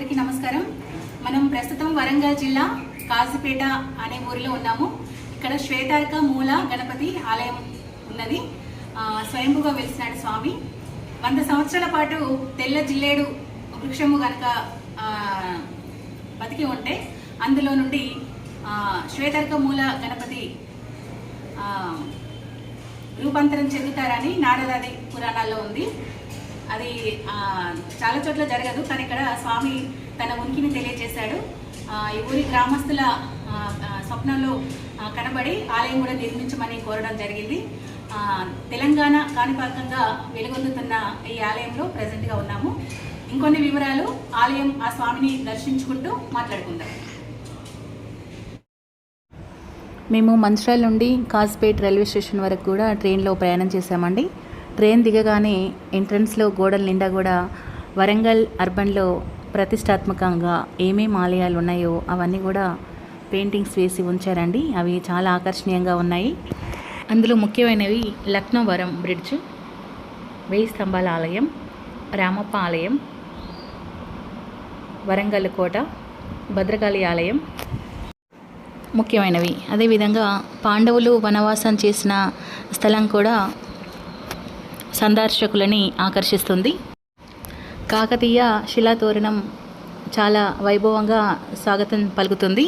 అందరికీ నమస్కారం. మనం ప్రస్తుతం వరంగల్ జిల్లా కాజీపేట అనే ఊరిలో ఉన్నాము. ఇక్కడ శ్వేతార్క మూల గణపతి ఆలయం ఉన్నది. స్వయంభుగా వెలిసినాడు స్వామి. వంద సంవత్సరాల పాటు తెల్ల జిల్లేడు వృక్షము గనక బతికి ఉంటే అందులో నుండి శ్వేతార్క మూల గణపతి రూపాంతరం చెందుతారని నారదాది పురాణాల్లో ఉంది. అది చాలా చోట్ల జరగదు కానీ ఇక్కడ స్వామి తన ఉనికిని తెలియజేశాడు. ఈ ఊరి గ్రామస్తుల స్వప్నంలో కనబడి ఆలయం కూడా నిర్మించమని కోరడం జరిగింది. తెలంగాణ కాణిపాకంగా వెలుగొందుతున్న ఈ ఆలయంలో ప్రజెంట్గా ఉన్నాము. ఇంకొన్ని వివరాలు ఆలయం ఆ స్వామిని దర్శించుకుంటూ మాట్లాడుకుందాం. మేము మంచిర్యాల నుండి కాజ్పేట్ రైల్వే స్టేషన్ వరకు కూడా ట్రైన్లో ప్రయాణం చేశామండి. ట్రైన్ దిగగానే ఎంట్రన్స్లో గోడల నిండా కూడా వరంగల్ అర్బన్లో ప్రతిష్టాత్మకంగా ఏమేం ఆలయాలు ఉన్నాయో అవన్నీ కూడా పెయింటింగ్స్ వేసి ఉంచారండి. అవి చాలా ఆకర్షణీయంగా ఉన్నాయి. అందులో ముఖ్యమైనవి లక్నోవరం బ్రిడ్జ్ వెయ్యి స్తంభాల ఆలయం రామప్ప ఆలయం వరంగల్ కోట భద్రకాళి ఆలయం. ముఖ్యమైనవి. అదేవిధంగా పాండవులు వనవాసం చేసిన స్థలం కూడా సందర్శకులని ఆకర్షిస్తుంది. కాకతీయ శిలాతోరణం చాలా వైభవంగా స్వాగతం పలుకుతుంది.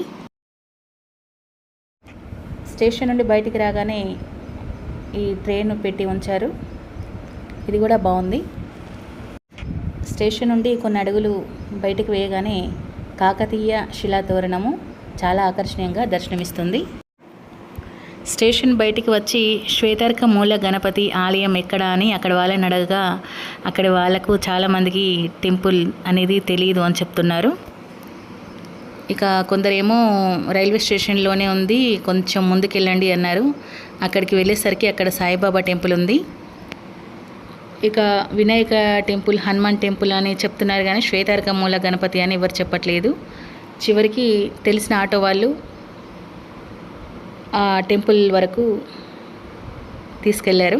స్టేషన్ నుండి బయటికి రాగానే ఈ ట్రైన్ పెట్టి ఉంచారు. ఇది కూడా బాగుంది. స్టేషన్ నుండి కొన్ని అడుగులు బయటకు వేయగానే కాకతీయ శిలాతోరణము చాలా ఆకర్షణీయంగా దర్శనమిస్తుంది. స్టేషన్ బయటికి వచ్చి శ్వేతార్క మూల గణపతి ఆలయం ఎక్కడ అని అక్కడ వాళ్ళని అడగగా అక్కడ వాళ్ళకు చాలామందికి టెంపుల్ అనేది తెలియదు అని చెప్తున్నారు. ఇక కొందరేమో రైల్వే స్టేషన్లోనే ఉంది కొంచెం ముందుకెళ్ళండి అన్నారు. అక్కడికి వెళ్ళేసరికి అక్కడ సాయిబాబా టెంపుల్ ఉంది. ఇక వినాయక టెంపుల్ హనుమాన్ టెంపుల్ అని చెప్తున్నారు కానీ శ్వేతార్క మూల గణపతి అని ఎవరు చెప్పట్లేదు. చివరికి తెలిసిన ఆటో వాళ్ళు టెంపుల్ వరకు తీసుకెళ్ళారు.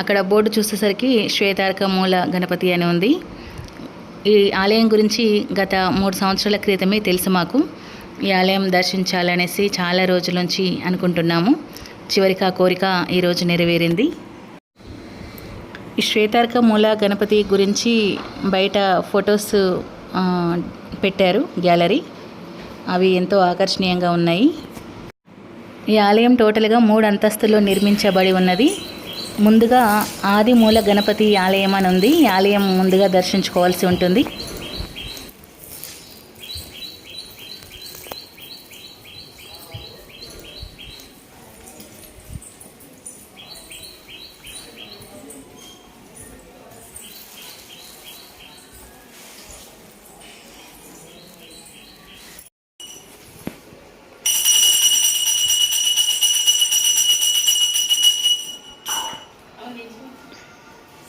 అక్కడ బోర్డు చూసేసరికి శ్వేతార్క మూల గణపతి అని ఉంది. ఈ ఆలయం గురించి గత మూడు సంవత్సరాల క్రితమే తెలుసు మాకు. ఈ ఆలయం దర్శించాలనేసి చాలా రోజుల నుంచి అనుకుంటున్నాము. చివరికి ఆ కోరిక ఈరోజు నెరవేరింది. ఈ శ్వేతార్క మూల గణపతి గురించి బయట ఫొటోస్ పెట్టారు గ్యాలరీ. అవి ఎంతో ఆకర్షణీయంగా ఉన్నాయి. ఈ ఆలయం టోటల్గా మూడు అంతస్తుల్లో నిర్మించబడి ఉన్నది. ముందుగా ఆది మూల గణపతి ఆలయం అని ఉంది. ఈ ఆలయం ముందుగా దర్శించుకోవాల్సి ఉంటుంది.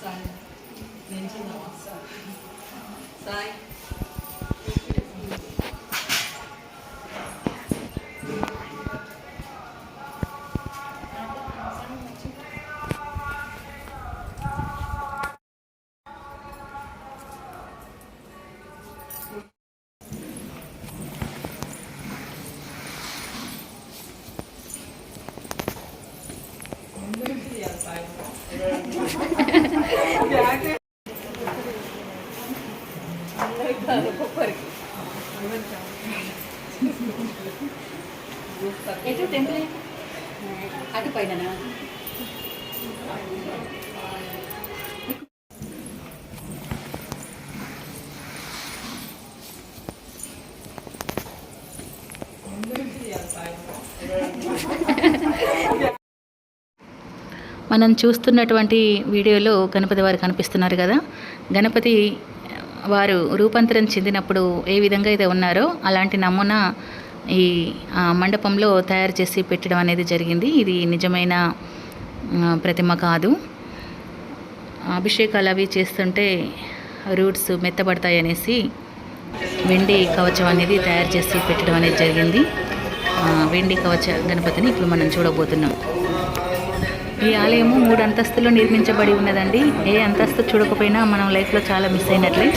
sai. Nên chưa nhỏ. ఎటు టెంపుల్? అటు పైన మనం చూస్తున్నటువంటి వీడియోలో గణపతి వారు కనిపిస్తున్నారు కదా. గణపతి వారు రూపాంతరం చెందినప్పుడు ఏ విధంగా అయితే ఉన్నారో అలాంటి నమూనా ఈ మండపంలో తయారు చేసి పెట్టడం అనేది జరిగింది. ఇది నిజమైన ప్రతిమ కాదు. అభిషేకాలు అవి చేస్తుంటే రూట్స్ మెత్తబడతాయి అనేసి వెండి కవచం అనేది తయారు చేసి పెట్టడం అనేది జరిగింది. వెండి కవచ గణపతిని ఇప్పుడు మనం చూడబోతున్నాం. ఈ ఆలయము మూడు అంతస్తులో నిర్మించబడి ఉన్నదండి. ఏ అంతస్తు చూడకపోయినా మనం లైఫ్లో చాలా మిస్ అయినట్లే.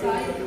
Sai.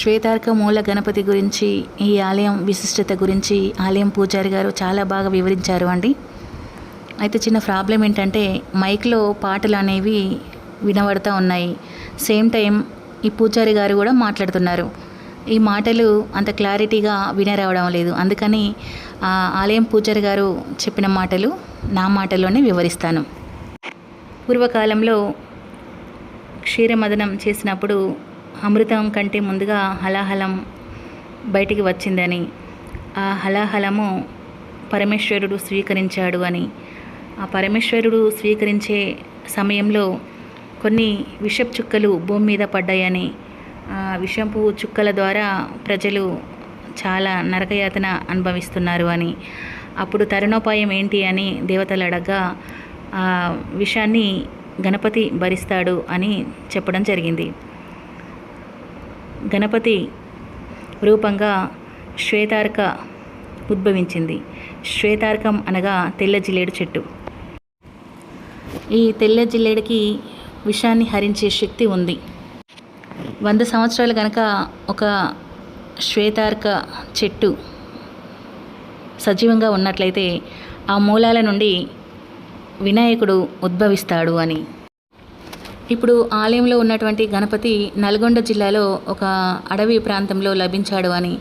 శ్వేతార్క మూల గణపతి గురించి ఈ ఆలయం విశిష్టత గురించి ఆలయం పూజారి గారు చాలా బాగా వివరించారు అండి. అయితే చిన్న ప్రాబ్లం ఏంటంటే మైక్లో పాటలు అనేవి వినబడుతూ ఉన్నాయి. సేమ్ టైం ఈ పూజారి గారు కూడా మాట్లాడుతున్నారు. ఈ మాటలు అంత క్లారిటీగా వినరావడం లేదు. అందుకని ఆ ఆలయం పూజారి గారు చెప్పిన మాటలు నా మాటల్లోనే వివరిస్తాను. పూర్వకాలంలో క్షీరమదనం చేసినప్పుడు అమృతం కంటే ముందుగా హలాహలం బయటికి వచ్చిందని ఆ హలాహలము పరమేశ్వరుడు స్వీకరించాడు అని. ఆ పరమేశ్వరుడు స్వీకరించే సమయంలో కొన్ని విషపు చుక్కలు భూమి మీద పడ్డాయని ఆ విషపు చుక్కల ద్వారా ప్రజలు చాలా నరకయాతన అనుభవిస్తున్నారు అని. అప్పుడు తరుణోపాయం ఏంటి అని దేవతలు అడగా ఆ విషాన్ని గణపతి భరిస్తాడు అని చెప్పడం జరిగింది. గణపతి రూపంగా శ్వేతార్క ఉద్భవించింది. శ్వేతార్కం అనగా తెల్ల జిల్లేడు చెట్టు. ఈ తెల్ల జిల్లేడికి విషాన్ని హరించే శక్తి ఉంది. వంద సంవత్సరాలు కనుక ఒక శ్వేతార్క చెట్టు సజీవంగా ఉన్నట్లయితే ఆ మూలాల నుండి వినాయకుడు ఉద్భవిస్తాడు అని ఇప్పుడు ఆలయంలో ఉన్నటువంటి గణపతి నల్గొండ జిల్లాలో ఒక అడవి ప్రాంతంలో లభించాడు అని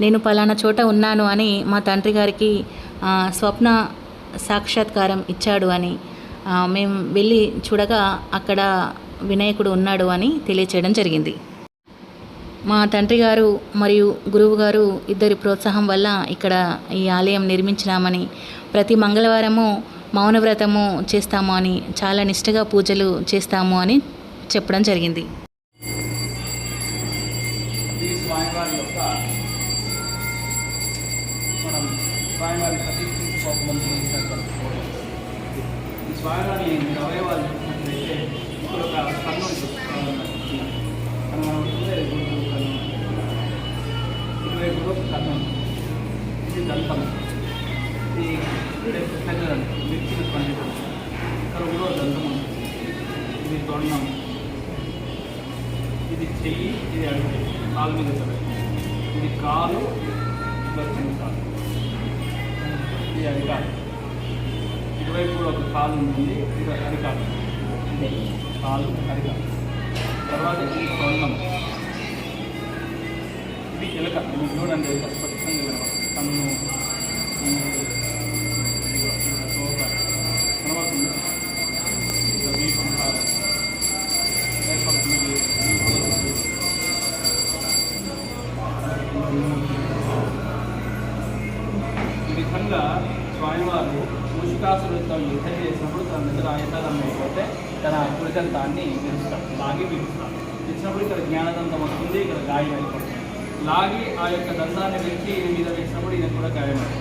నేను పలానా చోట ఉన్నాను అని మా తండ్రి గారికి స్వప్న సాక్షాత్కారం ఇచ్చాడు అని మేము వెళ్ళి చూడగా అక్కడ వినాయకుడు ఉన్నాడు అని తెలియచేయడం జరిగింది. మా తండ్రి గారు మరియు గురువు గారు ఇద్దరి ప్రోత్సాహం వల్ల ఇక్కడ ఈ ఆలయం నిర్మించినామని ప్రతి మంగళవారము మౌనవ్రతము చేస్తాము అని చాలా నిష్ఠగా పూజలు చేస్తాము అని చెప్పడం జరిగింది. ఇది దంతం. ఇది దంతం మిర్చిన పండు ఇక్కడ కూడా దంతం ఉంటుంది ఇది తొండం ఇది చెయ్యి ఇది అడుగు కాలు మీద తల ఇది కాలు ఇది వచ్చింది ఇది అరికాలు ఇటువైపు కూడా ఒక కాలు ఉంటుంది ఇది అరికాలు కాలు అరికాలు తర్వాత ఇది తొండం ఇది ఎలక ఇది చూడండి స్పష్టంగా కన్ను దంతం ఇక్కడ వస్తుంది ఇక్కడ గాయం అయిపోతుంది లాగి ఆ యొక్క దంతాన్ని పెంచి ఈయన మీద వేసినప్పుడు ఈయన కూడా గాయమైంది.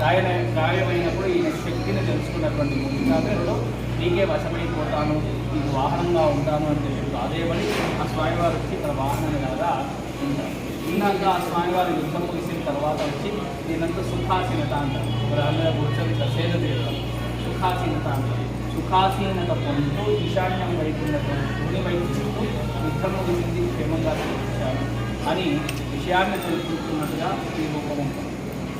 గాయన గాయమైనప్పుడు ఈయన శక్తిని తెలుసుకున్నటువంటి ముఖ్యాగ్రుడు నీకే వశమైపోతాను నీకు వాహనంగా ఉంటాను అని చెప్పి అదేమని ఆ స్వామివారు వచ్చి ఇక్కడ వాహనంగా ఉంటారు. ఉన్నాక ఆ స్వామివారి యుద్ధం ముగిసిన తర్వాత వచ్చి నేనంతా సుఖాసీనత అంటారు. మరి కూర్చొని సేద తీయడం. సుఖాసీనత అంటారు. సుఖాసీనత పొందుతూ ఈశాన్యం వైపు ఉన్నటువంటి భూమి వైపు చూస్తూ యుద్ధం గురించి క్షేమంగా తీసుకొచ్చాను అని విషయాన్ని తెలుసుకుంటున్నట్టుగా ఈ రూపం ఉంటుంది.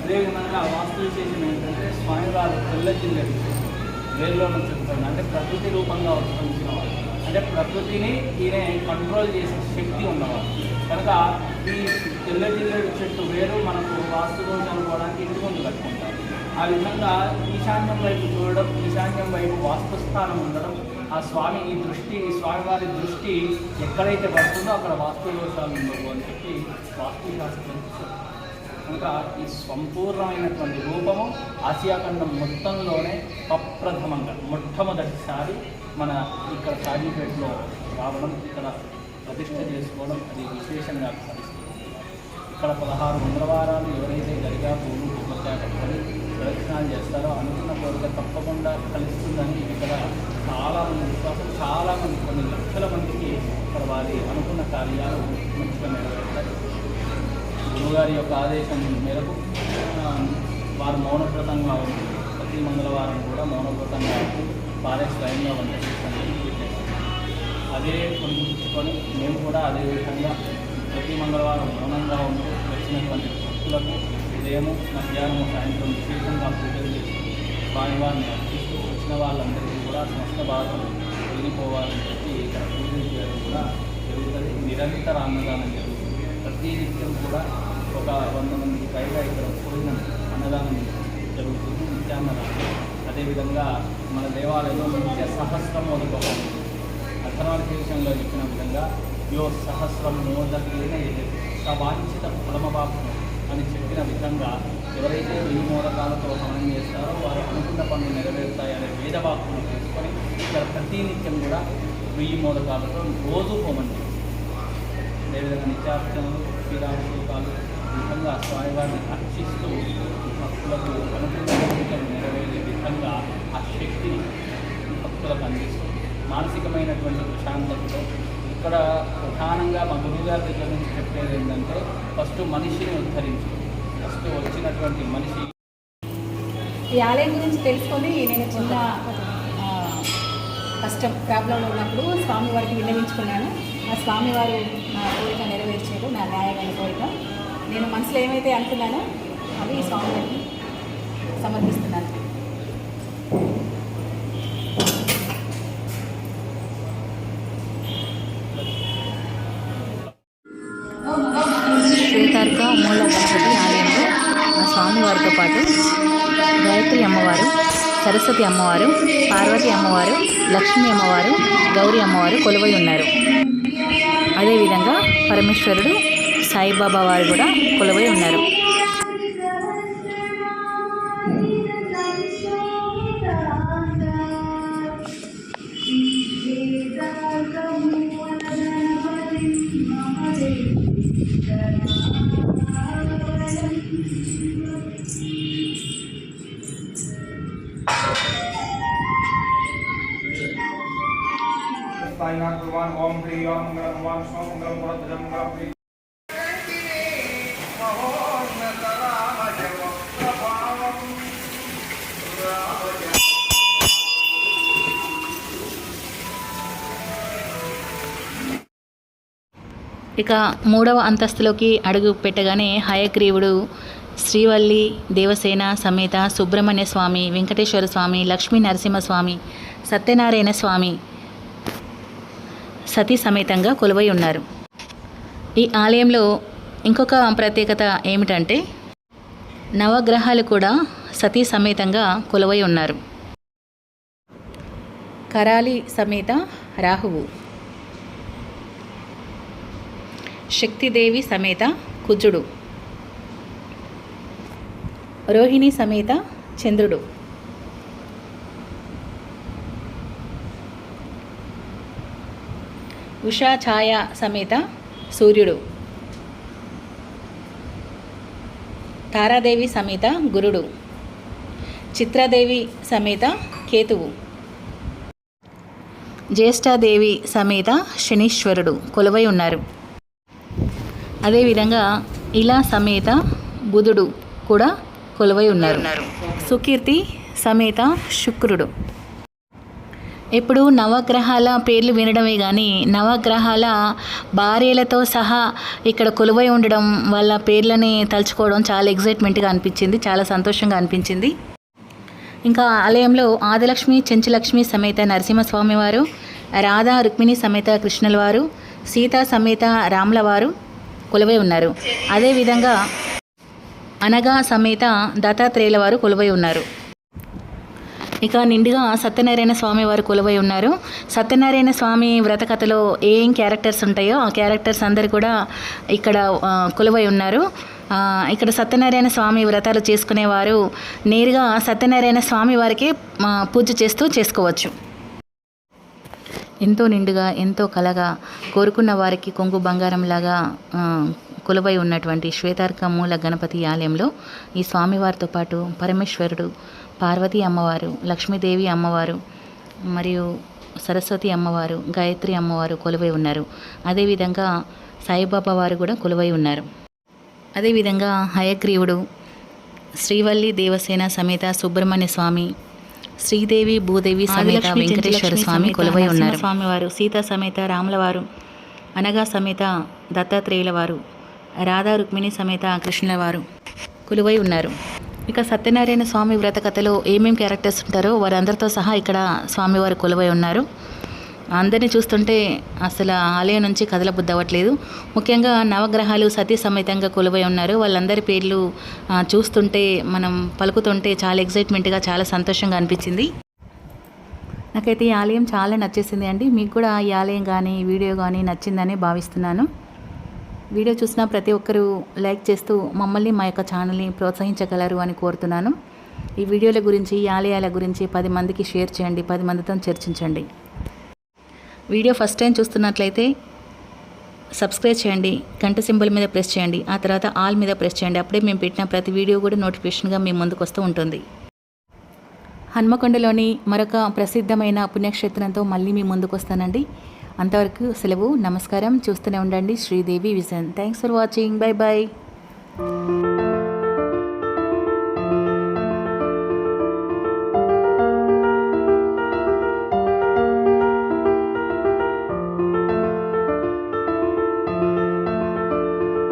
అదేవిధంగా వాస్తు విశేషం ఏంటంటే స్వామివారు తెల్ల జిల్లెడు వేరులో నుంచి వస్తుంది అంటే ప్రకృతి రూపంగా ఉద్భవించిన అంటే ప్రకృతిని ఈయన కంట్రోల్ చేసే శక్తి ఉన్నవారు. కనుక ఈ తెల్ల జిల్లెడు చెట్టు వేరు మనకు వాస్తు దోషం అనుకోవడానికి ఇంటి ముందు కట్టుకుంటారు. ఆ విధంగా ఈశాన్యం వైపు చూడడం ఈశాన్యం వైపు వాస్తు స్థానం ఉండడం ఆ స్వామి ఈ దృష్టి ఈ స్వామివారి దృష్టి ఎక్కడైతే పడుతుందో అక్కడ వాస్తు దోషాలు ఉండవు అని చెప్పి వాస్తు శాస్త్రం కనుక ఈ సంపూర్ణమైనటువంటి రూపము ఆసియా ఖండం మొత్తంలోనే అప్రథమంగా మొట్టమొదటిసారి మన ఇక్కడ కాజీపేటలో రావడం ఇక్కడ ప్రతిష్ట చేసుకోవడం అది విశేషంగా ఇక్కడ పదహారు మంగళవారాలు ఎవరైతే గరిగా పూలు కొబ్బరికాయ ప్రదక్షిణాలు చేస్తారో అనుకున్న కోరిక తప్పకుండా కలుస్తుందని ఇక్కడ చాలా మంది విశ్వాసం చాలా మంది కొన్ని లక్షల మందికి ఇక్కడ వారి అనుకున్న కార్యాలు మంచిగా నెరవేరుతాయి. గురువుగారి యొక్క ఆదేశం మేరకు వారు మౌనవ్రతంగా ఉంది ప్రతి మంగళవారం కూడా మౌనవ్రతంగా ఉంటుంది వారే స్వయంగా వంట చేస్తానని అదే పుణ్యించుకొని మేము కూడా అదే విధంగా ప్రతి మంగళవారం మౌనంగా ఉంటూ వచ్చినటువంటి భక్తులకు ఉదయము మధ్యాహ్నము సాయంత్రం విశేషంగా పూజలు చేసి స్వామివారిని అర్పిస్తూ వచ్చిన వాళ్ళందరికీ కూడా సమస్త బాధలు వెళ్ళిపోవాలని చెప్పి ఇక్కడ పూజలు చేయడం కూడా జరుగుతుంది. నిరంతర అన్నదానం జరుగుతుంది. ప్రతి నిత్యం కూడా ఒక వంద మందికి పైగా ఇక్కడ భోజనం అన్నదానం జరుగుతుంది. నిత్యాన్నదానం అదేవిధంగా మన దేవాలయంలో నిత్య సహస్రం మొదలు అర్థనాథ విషయంలో చెప్పిన విధంగా యో సహస్రం మోదకేన సవాంఛిత ఫలమవాప్ను అని చెప్పిన విధంగా ఎవరైతే వెయ్యి మూలకాలతో హనం చేస్తారో వారు అనుకున్న పనులు నెరవేరుతాయనే వేదవాక్కును తీసుకొని ఇక్కడ ప్రతి నిత్యం కూడా వెయ్యి మూలకాలతో రోజు హోమం చేస్తారు. అదేవిధంగా నిత్యార్చనలు శ్రీరామశిల్పాలు విధంగా స్వామివారిని అర్చిస్తూ భక్తులకు అనుకున్న కోరికలు నెరవేరే విధంగా ఆ శక్తిని భక్తులకు అందిస్తుంది మానసికమైనటువంటి ప్రశాంతతతో ఇక్కడ ప్రధానంగా మా గురువుగారి దగ్గర నుంచి చెప్పేది ఏంటంటే ఫస్ట్ మనిషిని ఉద్ధరించు. ఫస్ట్ వచ్చినటువంటి మనిషి. ఈ ఆలయం గురించి తెలుసుకొని నేను చిన్న కష్టం ప్రాబ్లంలో ఉన్నప్పుడు స్వామివారికి విన్నవించుకున్నాను. ఆ స్వామివారు నా కోరిక నెరవేర్చారు నా న్యాయమైన కోరిక. నేను మనసులో ఏమైతే అనుకున్నానో అవి స్వామివారికి సమర్పిస్తున్నాను. సరస్వతి అమ్మవారు పార్వతి అమ్మవారు లక్ష్మీ అమ్మవారు గౌరీ అమ్మవారు కొలువై ఉన్నారు. అదేవిధంగా పరమేశ్వరుడు సాయిబాబా వారు కూడా కొలువై ఉన్నారు. మంగళం ఇక మూడవ అంతస్తులోకి అడుగు పెట్టగానే హయగ్రీవుడు శ్రీవల్లి దేవసేన సమేత సుబ్రహ్మణ్య స్వామి వెంకటేశ్వర స్వామి లక్ష్మీ నరసింహస్వామి సత్యనారాయణ స్వామి సతీ సమేతంగా కొలువై ఉన్నారు. ఈ ఆలయంలో ఇంకొక ప్రత్యేకత ఏమిటంటే నవగ్రహాలు కూడా సతీ సమేతంగా కొలువై ఉన్నారు. కరాలి సమేత రాహువు. శక్తిదేవి సమేత కుజుడు. రోహిణి సమేత చంద్రుడు. ఉషా ఛాయ సమేత సూర్యుడు. తారాదేవి సమేత గురుడు. చిత్రాదేవి సమేత కేతువు. జ్యేష్ఠాదేవి సమేత శనీశ్వరుడు కొలువై ఉన్నారు. అదేవిధంగా ఇలా సమేత బుధుడు కూడా కొలువై ఉన్నారు. సుకీర్తి సమేత శుక్రుడు. ఇప్పుడు నవగ్రహాల పేర్లు వినడమే కానీ నవగ్రహాల భార్యలతో సహా ఇక్కడ కొలువై ఉండడం వాళ్ళ పేర్లని తలుచుకోవడం చాలా ఎగ్జైట్మెంట్గా అనిపించింది చాలా సంతోషంగా అనిపించింది. ఇంకా ఆలయంలో ఆదిలక్ష్మి చెంచులక్ష్మి సమేత నరసింహస్వామి వారు రాధా రుక్మిణి సమేత కృష్ణుల వారు సీత సమేత రాముల వారు కొలువై ఉన్నారు. అదేవిధంగా అనగా సమేత దత్తాత్రేయుల వారు కొలువై ఉన్నారు. ఇక నిండుగా సత్యనారాయణ స్వామి వారు కొలువై ఉన్నారు. సత్యనారాయణ స్వామి వ్రత కథలో ఏం క్యారెక్టర్స్ ఉంటాయో ఆ క్యారెక్టర్స్ అందరు కూడా ఇక్కడ కొలువై ఉన్నారు. ఇక్కడ సత్యనారాయణ స్వామి వ్రతాలు చేసుకునేవారు నేరుగా సత్యనారాయణ స్వామి వారికి పూజ చేస్తూ చేసుకోవచ్చు. ఎంతో నిండుగా ఎంతో కలగా కోరుకున్న వారికి కొంగు బంగారంలాగా కొలువై ఉన్నటువంటి శ్వేతార్క మూల గణపతి ఆలయంలో ఈ స్వామివారితో పాటు పరమేశ్వరుడు పార్వతీ అమ్మవారు లక్ష్మీదేవి అమ్మవారు మరియు సరస్వతి అమ్మవారు గాయత్రి అమ్మవారు కొలువై ఉన్నారు. అదేవిధంగా సాయిబాబా వారు కూడా కొలువై ఉన్నారు. అదేవిధంగా హయగ్రీవుడు శ్రీవల్లి దేవసేన సమేత సుబ్రహ్మణ్య స్వామి శ్రీదేవి భూదేవి సమేత వెంకటేశ్వర స్వామి కొలువై ఉన్నారు. స్వామివారు సీత సమేత రాముల వారు అనగా సమేత దత్తాత్రేయుల వారు రాధా రుక్మిణి సమేత కృష్ణుల వారు కొలువై ఉన్నారు. ఇక సత్యనారాయణ స్వామి వ్రత కథలో ఏమేమి క్యారెక్టర్స్ ఉంటారో వారందరితో సహా ఇక్కడ స్వామివారు కొలువై ఉన్నారు. అందరినీ చూస్తుంటే అసలు ఆలయం నుంచి కదలబుద్ధి అవ్వట్లేదు. ముఖ్యంగా నవగ్రహాలు సతీ సమేతంగా కొలువై ఉన్నారు. వాళ్ళందరి పేర్లు చూస్తుంటే మనం పలుకుతుంటే చాలా ఎగ్జైట్మెంట్గా చాలా సంతోషంగా అనిపించింది. నాకైతే ఈ ఆలయం చాలా నచ్చేసింది అండి. మీకు కూడా ఈ ఆలయం కానీ వీడియో కానీ నచ్చిందని భావిస్తున్నాను. వీడియో చూసిన ప్రతి ఒక్కరూ లైక్ చేస్తూ మమ్మల్ని మా యొక్క ఛానల్ని ప్రోత్సహించగలరు అని కోరుతున్నాను. ఈ వీడియోల గురించి ఈ ఆలయాల గురించి పది మందికి షేర్ చేయండి పది మందితో చర్చించండి. వీడియో ఫస్ట్ టైం చూస్తున్నట్లయితే సబ్స్క్రైబ్ చేయండి గంట సింబల్ మీద ప్రెస్ చేయండి ఆ తర్వాత ఆల్ మీద ప్రెస్ చేయండి. అప్పుడే మేము పెట్టిన ప్రతి వీడియో కూడా నోటిఫికేషన్గా మీ ముందుకు వస్తూ ఉంటుంది. హన్మకొండలోని మరొక ప్రసిద్ధమైన పుణ్యక్షేత్రంతో మళ్ళీ మీ ముందుకు వస్తానండి. అంతవరకు సెలవు నమస్కారం. చూస్తూనే ఉండండి. Sridevi vision. Thanks for watching bye bye